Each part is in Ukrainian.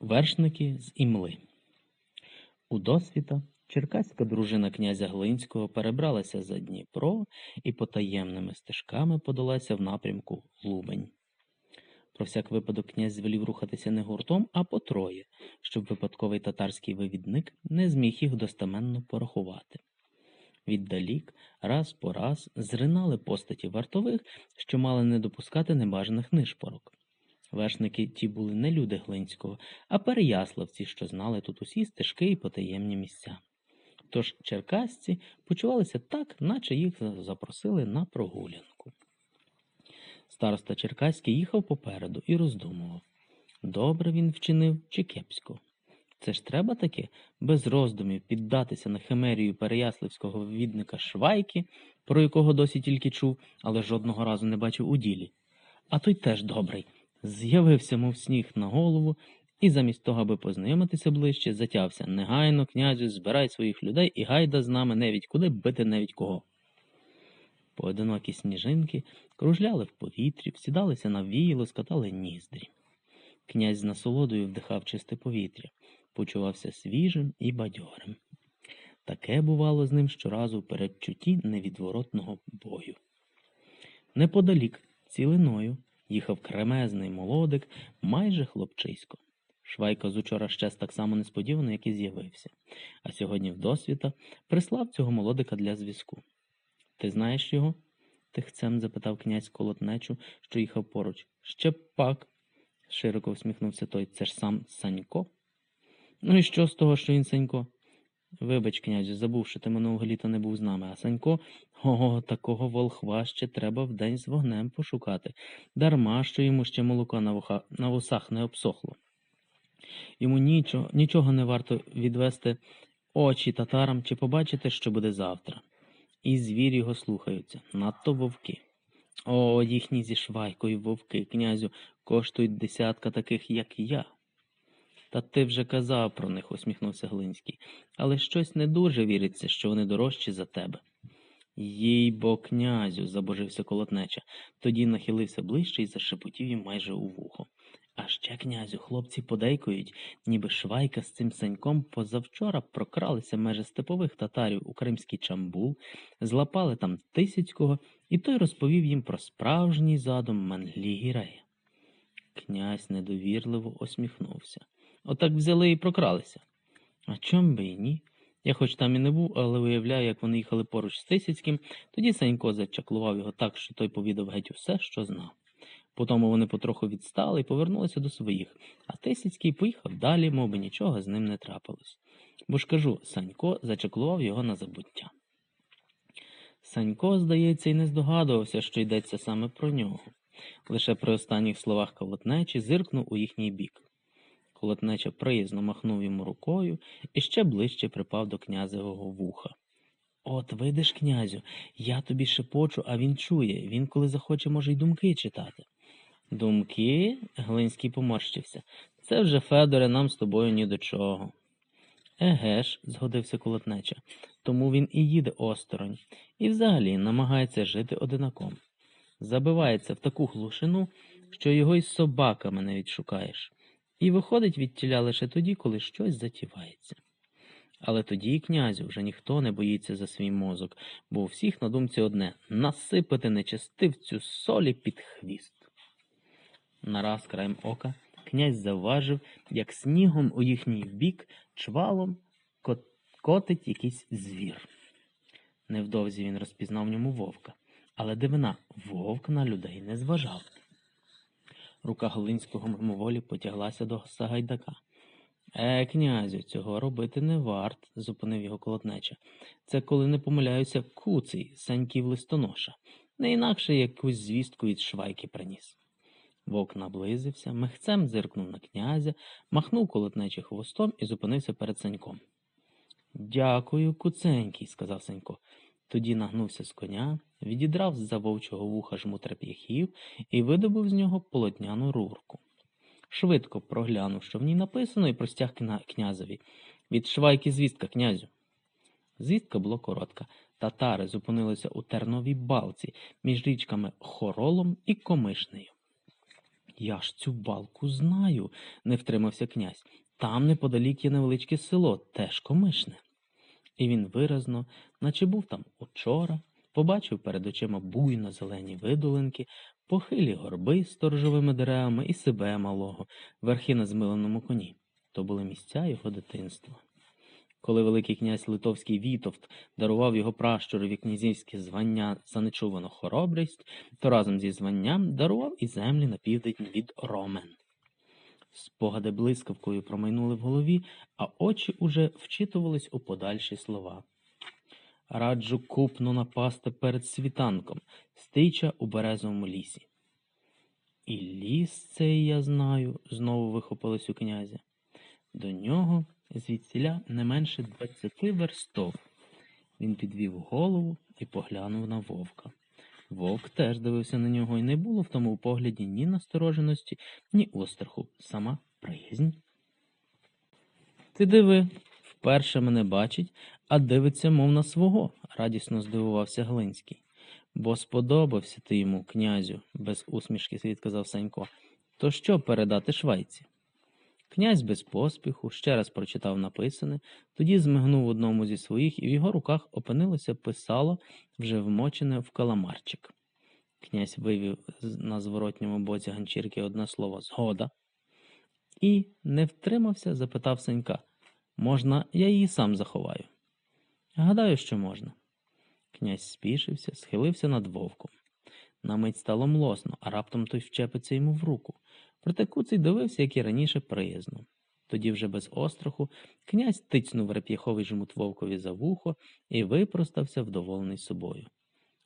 Вершники з імли. У досвіта черкаська дружина князя Глинського перебралася за Дніпро і потаємними стежками подалася в напрямку Лубень. Про всяк випадок князь звелів рухатися не гуртом, а по троє, щоб випадковий татарський вивідник не зміг їх достеменно порахувати. Віддалік, раз по раз, зринали постаті вартових, що мали не допускати небажаних нишпорок. Вершники ті були не люди Глинського, а переяславці, що знали тут усі стежки і потаємні місця. Тож черкасці почувалися так, наче їх запросили на прогулянку. Староста Черкаський їхав попереду і роздумував, добре він вчинив чи кепсько. Це ж треба таки без роздумів піддатися на химерію переяславського відника Швайки, про якого досі тільки чув, але жодного разу не бачив у ділі. А той теж добрий. З'явився, мов сніг на голову, і замість того, аби познайомитися ближче, затявся негайно, князю, збирай своїх людей і гайда з нами невідь куди бити невідь кого. Поодинокі сніжинки кружляли в повітрі, всідалися на віяло, скатали ніздрі. Князь з насолодою вдихав чисте повітря, почувався свіжим і бадьорим. Таке бувало з ним щоразу в передчутті невідворотного бою. Неподалік, цілиною, їхав кремезний молодик, майже хлопчисько. Швайка з учора ще так само несподівано, як і з'явився, а сьогодні вдосвіта прислав цього молодика для зв'язку. Ти знаєш його? тихцем запитав князь колотнечу, що їхав поруч. Ще пак, широко всміхнувся той. Це ж сам Санько? Ну і що з того, що він Санько? Вибач, князю, забув, що ти минулого літа не був з нами, а Санько, ого, такого волхва ще треба вдень з вогнем пошукати, дарма, що йому ще молоко на, вуха, на вусах не обсохло. Йому нічого, нічого не варто відвести очі татарам чи побачити, що буде завтра. І звірі його слухаються, надто вовки. О, їхні зі швайкою вовки, князю, коштують десятка таких, як я. Та ти вже казав про них, усміхнувся Глинський, але щось не дуже віриться, що вони дорожчі за тебе. Їй бо, князю, забожився колотнеча, тоді нахилився ближче і зашепотів їм майже у вухо. А ще, князю, хлопці подейкують, ніби швайка з цим саньком позавчора прокралися межі степових татарів у кримський чамбул, злапали там Тисяцького, і той розповів їм про справжній задум Менглі-Гірея. Князь недовірливо осміхнувся. Отак взяли і прокралися. А чом би і ні? Я хоч там і не був, але уявляю, як вони їхали поруч з Тисяцьким, тоді Санько зачаклував його так, що той повідав геть усе, що знав. Потім вони потроху відстали і повернулися до своїх, а Тисяцький поїхав далі, мов би нічого з ним не трапилось. Бо ж кажу, Санько зачаклував його на забуття. Санько, здається, і не здогадувався, що йдеться саме про нього. Лише при останніх словах колотнечі зиркнув у їхній бік. Колотнеча приязно махнув йому рукою і ще ближче припав до князевого вуха. От видиш, князю, я тобі шепочу, а він чує. Він, коли захоче, може й думки читати. Думки? Глинський поморщився. Це вже, Федоре, нам з тобою ні до чого. Еге ж, згодився колотнеча, тому він і їде осторонь, і взагалі намагається жити одинаком. Забивається в таку глушину, що його й собаками не відшукаєш, і виходить від тіля лише тоді, коли щось затівається. Але тоді, князю, вже ніхто не боїться за свій мозок, бо у всіх на думці одне насипати нечестивцю солі під хвіст. Нараз краєм ока князь завважив, як снігом у їхній бік чвалом котить якийсь звір. Невдовзі він розпізнав в ньому вовка, але дивина, вовк на людей не зважав. Рука Глинського мимоволі потяглася до Сагайдака. Е, князю, цього робити не варт, зупинив його колотнеча. Це, коли не помиляюся, куций, саньків листоноша, не інакше якусь звістку від швайки приніс. Вовк наблизився, мехцем зиркнув на князя, махнув колотнечі хвостом і зупинився перед Саньком. Дякую, куценький, сказав Санько. Тоді нагнувся з коня, відідрав з за вовчого вуха жму треп'яхів і видобув з нього полотняну рурку. Швидко проглянув, що в ній написано, і простяг князеві. Від швайки звістка, князю. Звістка була коротка. Татари зупинилися у терновій балці між річками Хоролом і Комишнею. Я ж цю балку знаю, не втримався князь. Там неподалік є невеличке село, теж комишне. І він виразно, наче був там учора, побачив перед очима буйно зелені видолинки, похилі горби з сторожовими деревами і себе малого, верхи на змиленому коні. То були місця його дитинства. Коли Великий князь Литовський Вітовт дарував його пращурові князівське звання за нечувану хоробрість, то разом зі званням дарував і землі на південь від Ромен. Спогади блискавкою промайнули в голові, а очі уже вчитувались у подальші слова. Раджу купно напасти перед світанком, стріча у березовому лісі. І ліс цей я знаю, знову вихопилось у князя. До нього звідсіля не менше двадцяти верстов. Він підвів голову і поглянув на вовка. Вовк теж дивився на нього, і не було в тому погляді ні настороженості, ні остраху, сама приязнь. Ти диви, вперше мене бачить, а дивиться, мов на свого, радісно здивувався Глинський. Бо сподобався ти йому, князю, без усмішки відказав Санько. То що передати швайці? Князь без поспіху ще раз прочитав написане, тоді змигнув одному зі своїх, і в його руках опинилося писало, вже вмочене в каламарчик. Князь вивів на зворотньому боці ганчірки одне слово згода. І не втримався, запитав Сенька. Можна, я її сам заховаю. Гадаю, що можна. Князь спішився, схилився над вовком. На мить стало млосно, а раптом той вчепиться йому в руку. Проте куций дивився, як і раніше, приязно. Тоді вже без остраху князь тицьнув реп'яховий жмут вовкові за вухо і випростався вдоволений собою.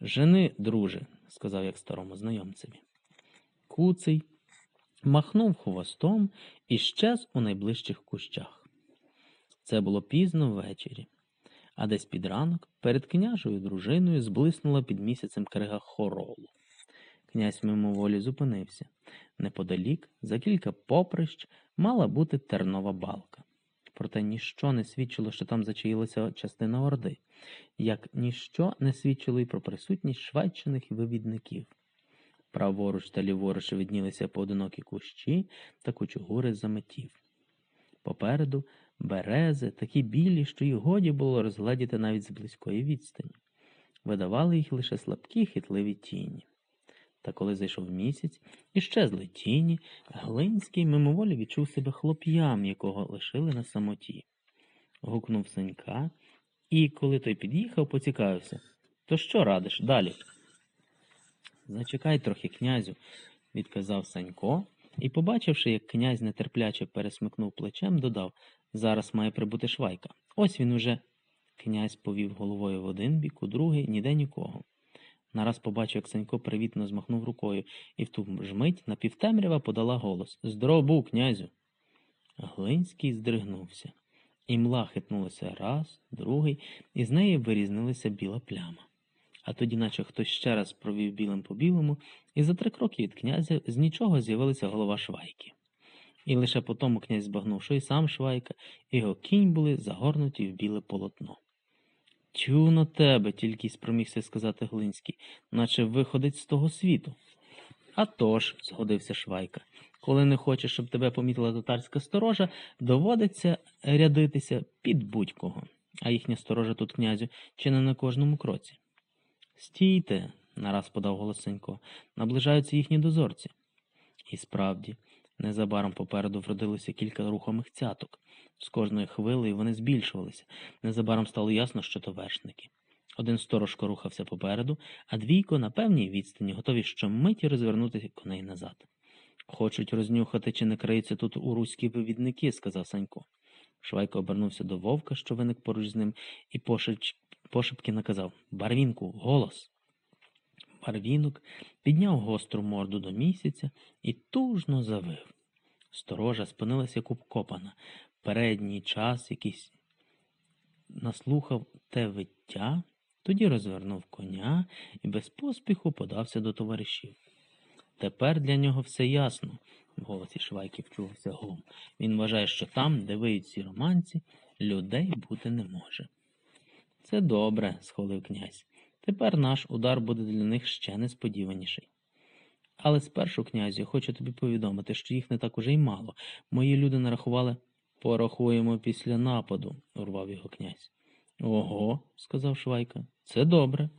Жени, друже, сказав як старому знайомцеві. Куций махнув хвостом і щез у найближчих кущах. Це було пізно ввечері, а десь під ранок перед княжою дружиною зблиснула під місяцем крига хоролу. Князь мимоволі зупинився. Неподалік, за кілька поприщ, мала бути тернова балка. Проте ніщо не свідчило, що там зачаїлася частина орди, як ніщо не свідчило й про присутність швайчених вивідників. Праворуч та ліворуч виднілися поодинокі кущі та кучугури заметів. Попереду берези, такі білі, що їх годі було розгледіти навіть з близької відстані. Видавали їх лише слабкі хитливі тіні. Та коли зайшов місяць і щезли тіні, Глинський мимоволі відчув себе хлоп'ям, якого лишили на самоті. Гукнув синька, і, коли той під'їхав, поцікавився. То що радиш далі? Зачекай трохи, князю, відказав Санько, і, побачивши, як князь нетерпляче пересмикнув плечем, додав зараз має прибути швайка. Ось він уже. Князь повів головою в один бік, у другий ніде нікого. Нараз побачив, як Санько привітно змахнув рукою, і в ту ж мить напівтемрява подала голос Здоров князю. Глинський здригнувся. Імла хитнулася раз, другий, і з неї вирізнилася біла пляма. А тоді, наче хтось ще раз провів білим по білому, і за три кроки від князя з нічого з'явилася голова швайки. І лише потому князь збагнув, що і сам швайка, і його кінь були загорнуті в біле полотно. Тю на тебе, тільки спромігся сказати Глинський, наче виходить з того світу. «А тож», – згодився Швайка, коли не хочеш, щоб тебе помітила татарська сторожа, доводиться рядитися під будь-кого. А їхня сторожа тут, князю, чи не на кожному кроці. Стійте, нараз подав голосенько, наближаються їхні дозорці. І справді, незабаром попереду вродилося кілька рухомих цяток. З кожною хвилею вони збільшувалися. Незабаром стало ясно, що то вершники. Один сторожко рухався попереду, а двійко на певній відстані готові щомиті розвернути коней назад. Хочуть рознюхати, чи не криються тут у руські вивідники, сказав Санько. Швайко обернувся до вовка, що виник поруч з ним, і пошепки наказав Барвінку, голос. Барвінок підняв гостру морду до місяця і тужно завив. Сторожа спинилася як. Передній час якийсь наслухав те виття, тоді розвернув коня і без поспіху подався до товаришів. Тепер для нього все ясно, в голосі Швайки вчувався глум. Він вважає, що там, де виють ці романці, людей бути не може. Це добре, схвалив князь. Тепер наш удар буде для них ще несподіваніший. Але спершу, князю, хочу тобі повідомити, що їх не так уже й мало. Мої люди нарахували. Порахуємо після нападу, урвав його князь. Ого, сказав Швайка, це добре.